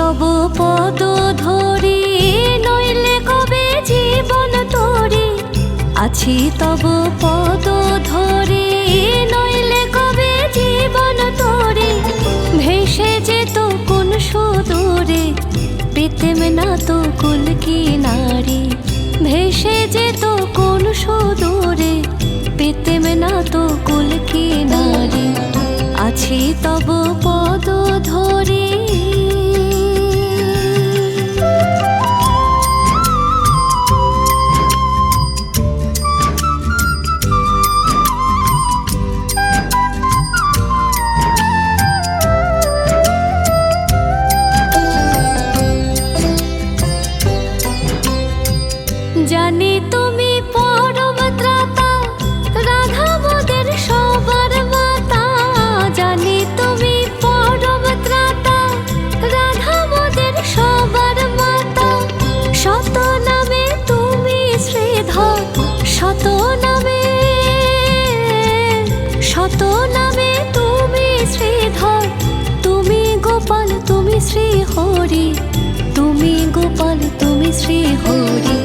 তব পদ ধরি, নইলে কবে জীবন তরি? আছি তব পদ ধরি, নইলে কবে জীবন তরি? ভেসে যেত কোন সুদূরে, প্রেতেম না তো কুল কি নারী? ভেসে যেত কোন সুদূরে পেতেম না তো কুল কি নারী? আছি তব হরি তুমি গোপাল তুমি শ্রী হরি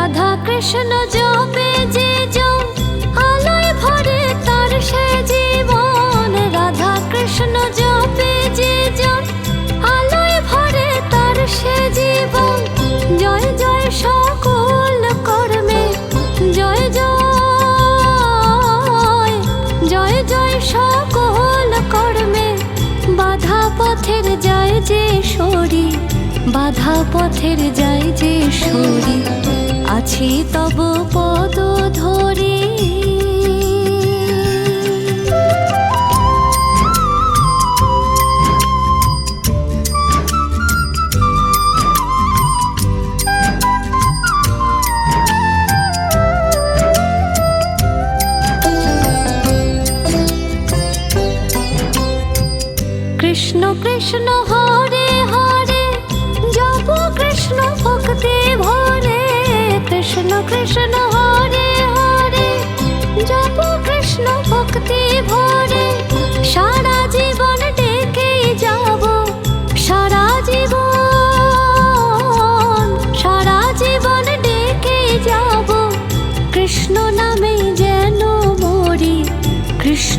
রাধা কৃষ্ণ জপে যে জন আলোয় ভরে তার সে জীবন। রাধা কৃষ্ণ জপে যে জন আলোয় ভরে তার সে জীবন। জয় জয় সকল কর্মে, জয় জয়। জয় জয় সকল কর্মে, বাধা পথের যায় যে সরি, বাধা পথের যায় যে সরি। আছি তব পদ ধরে। কৃষ্ণ কৃষ্ণ হরে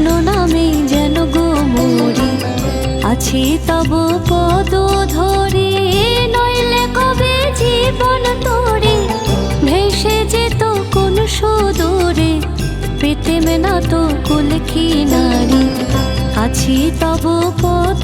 কৃষ্ণ নামে যেন গো মরি। আছি তব পদ ধরে, নইলে কবে জীবন তোরে? ভেসে যেত কোন সুদরে, পেতে না তো কুল কি নারী। আছি তব পদ